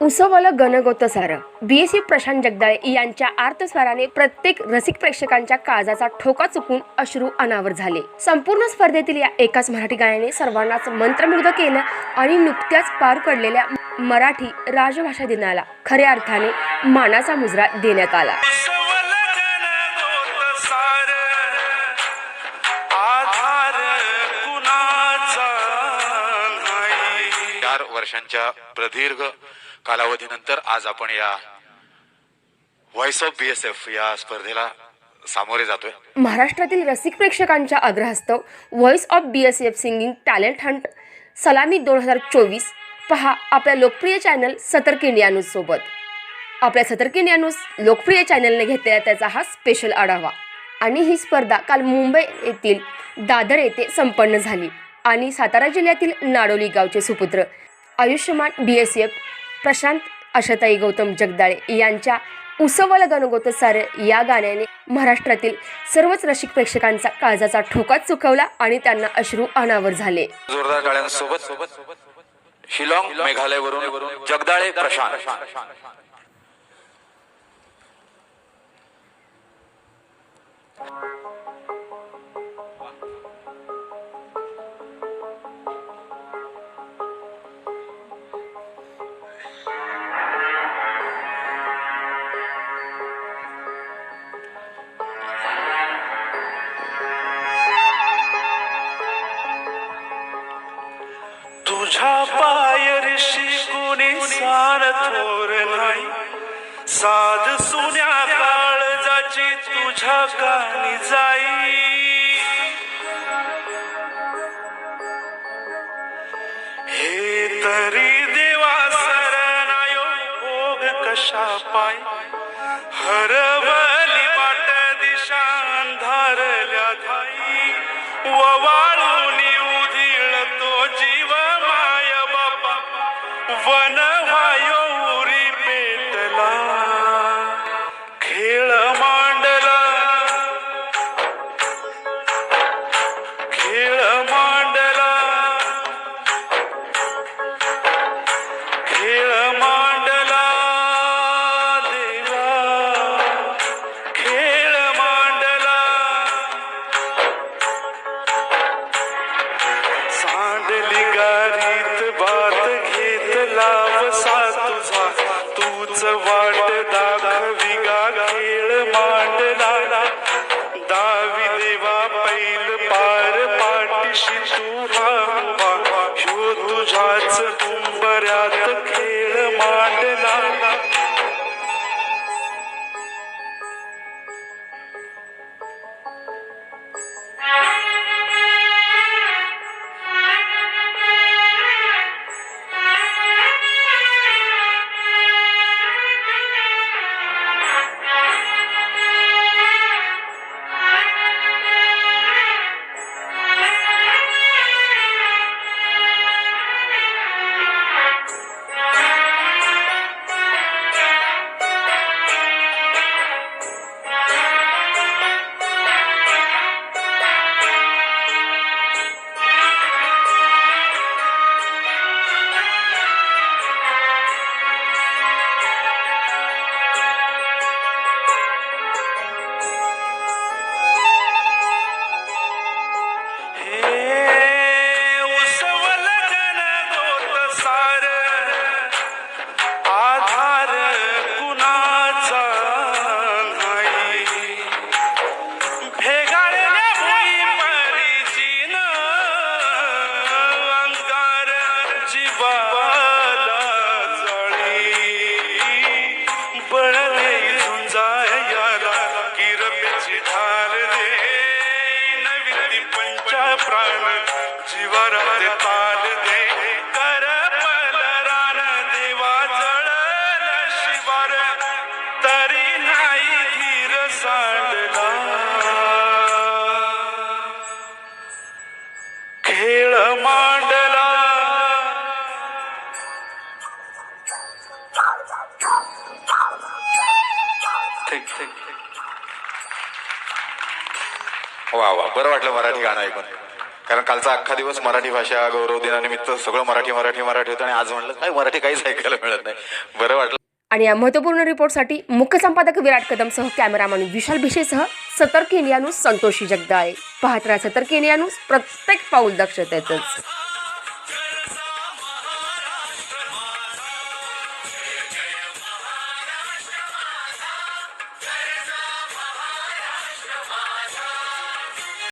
उसवलं गणगोत सारं. B S C Prashant Jagdale यांच्या आर्तस्वराने प्रत्येक रसिक प्रेक्षकांच्या काळजाचा ठोका चुकून अश्रू अनावर झाले. संपूर्ण स्पर्धेतील या एकाच मराठी गाण्याने सर्वांनाच मंत्रमुग्ध केलं आणि नुकत्याच पार पडलेल्या मराठी राजभाषा दिनाला खऱ्या अर्थाने मानाचा मुजरा देण्यात आला. वर्षांच्या प्रदीर्घ कालावधीनंतर आज आपण या व्हॉइस ऑफ बीएसएफ या स्पर्धेला सामोरे जातोय. महाराष्ट्रातील रसिक प्रेक्षकांच्या आग्रहास्तव voice of B S F singing talent hunt सलामी दोन हजार चोवीस. पहा आपल्या लोकप्रिय चॅनल सतर्क इंडिया न्यूज सोबत. आपल्या सतर्क इंडिया न्यूज लोकप्रिय चॅनलने घेतलेला त्याचा हा स्पेशल आढावा. आणि ही स्पर्धा काल मुंबई येथील दादर येथे संपन्न झाली. आणि सातारा जिल्ह्यातील नाडोली गावचे सुपुत्र Ayushman B S F Prashant Ashatai Gautam Jagdale यांच्या उसवल गणगोत सारे या गाण्याने महाराष्ट्रातील सर्वच रसिक प्रेक्षकांचा काळजाचा ठोका चुकवला आणि त्यांना अश्रू अनावर झाले. जोरदार गाण्यांसोबत शिलॉंग मेघालयवरून जगदाळे प्रशांत. तुझ्या पायरशी कुणी सार थोर नाही. साध सुन्या काळजाची तुझ्या कानी जाई. हे तरी देवा सरणायो भोग कशा पाय. हरवली वाट दिशा अंधारल्या धाई. वा buena. दावी जीवाला जळी. बळले झुंजायाला किरपेची ढाल दे. नवी पंचा प्राण. जीवरात ताल दे. वा वा बरं वाटलं मराठी गाणं ऐकून. कारण कालचा अख्खा दिवस मराठी भाषा गौरव दिनानिमित्त सगळं मराठी मराठी मराठी होतं आणि आज म्हणलं काय मराठी काहीच ऐकायला मिळत नाही. बरं वाटलं. आणि या महत्त्वपूर्ण रिपोर्टसाठी मुख्य संपादक विराट कदमसह कॅमेरामॅन विशाल भिशेसह सतर्क इंडिया न्यूज संतोषी जगदाळे. पाहत राहा सतर्क इंडिया न्यूज प्रत्येक पाऊल दक्षतेतच.